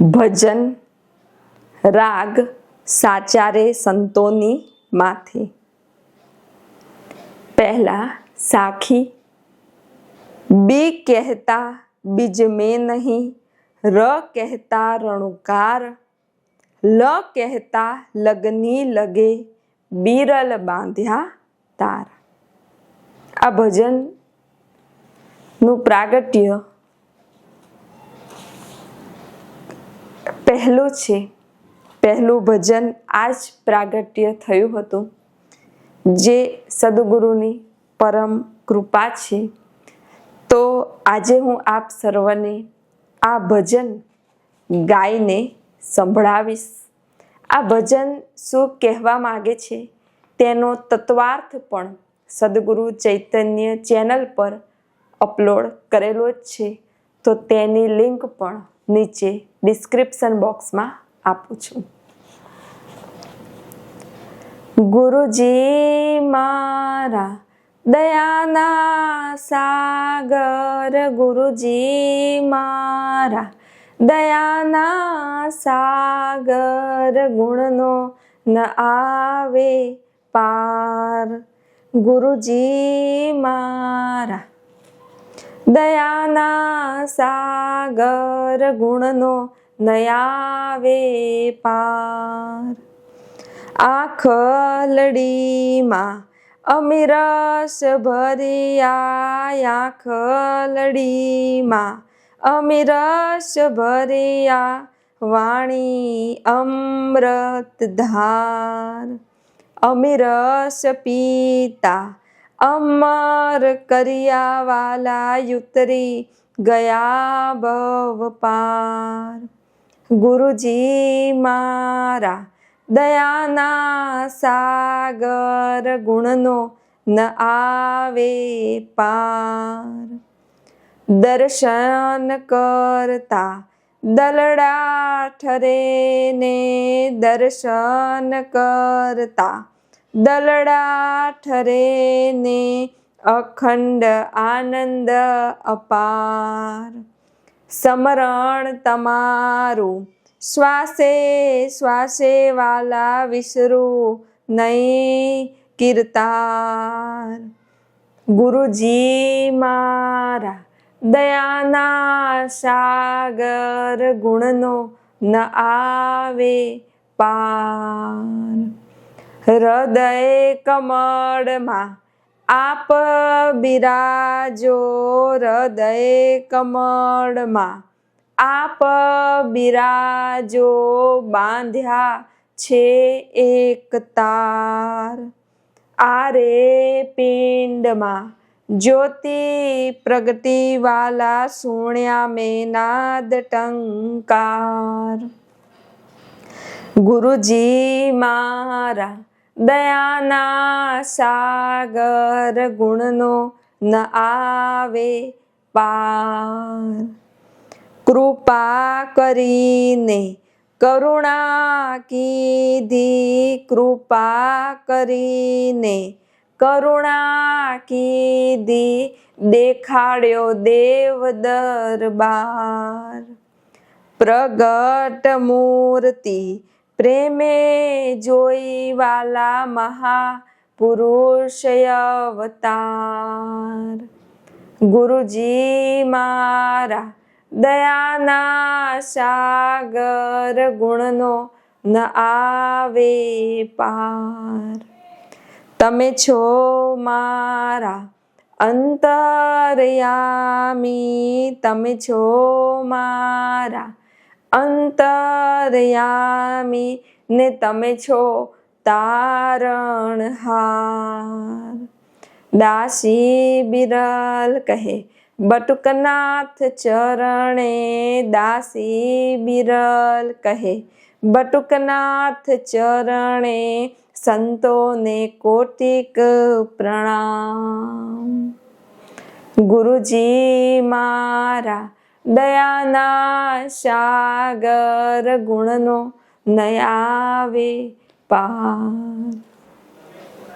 ભજન, રાગ, સાચારે સંતોની માથી. પહેલા સાખી, બી કહેતા બીજ મેં નહીં, ર કહેતા રણુકાર, લ કહેતા લગની લગે, બિરલ બાંધ્યા તાર. આ ભજનનું પ્રાગટ્ય પહેલું છે. પહેલું ભજન આ જ પ્રાગટ્ય થયું હતું. જે સદગુરુની પરમ કૃપા છે. તો આજે હું આપ સર્વને આ ભજન ગાઈને સંભળાવીશ. આ ભજન શું કહેવા માગે છે? તેનો તત્વાર્થ પણ સદગુરુ ચૈતન્ય ચેનલ પર અપલોડ કરેલો જ છે. તો તેની લિંક પણ નીચે ડિસ્ક્રિપ્શન બોક્સમાં આપું છું. ગુરુજી મારા, દયાના સાગર, ગુરુજી મારા, દયાના સાગર ગુણનો ન આવે પાર. ગુરુજી મારા દયાના સાગર ગુણનો નયાવે પાર. આખલડીમાં અમીરસ ભર્યા આખલડીમાં અમીરસ ભર્યા, વાણી અમૃત ધાર અમીરસ પીતા અમર કરિયાવાલા યુતરી ગયા ભવ પાર ગુરુજી મારા દયાના સાગર ગુણનો ન આવે પાર દર્શન કરતા દલડા ઠરે ને દર્શન કરતા દલડા ઠરે ને અખંડ આનંદ અપાર. સમરણ તમારું. શ્વાસે શ્વાસે વાલા વિસરું નહીં કીર્તાર. ગુરુજી મારા, દયાના સાગર ગુણનો ન આવે પાર. હૃદય કમળમાં આપ બિરાજો. હૃદય કમળમાં આપ બિરાજો બાંધ્યા છે એક તાર. આરે પિંડમાં જ્યોતિ પ્રગતિવાલા સુણ્યા મેનાદ ટંકાર. ગુરુજી મારા દયાના સાગર ગુણનો ન આવે પાર. કૃપા કરીને કરુણા કીધી કૃપા કરીને કરુણા કીધી દેખાડ્યો દેવ દરબાર. પ્રગટ મૂર્તિ પ્રેમે જોઈ વાલા મહાપુરુષ અવતાર. ગુરુજી મારા, દયાના સાગર ગુણનો ન આવે પાર. તમે છો મારા અંતરયામી, તમે છો મારા અંતરયામી ને તમે છો તારણહાર. દાસી બિરલ કહે, બટુકનાથ ચરણે દાસી બિરલ કહે, બટુકનાથ ચરણે સંતોને કોટિક પ્રણામ. ગુરુજી મારા દયાના સાગર ગુણનો નયાવે પાર.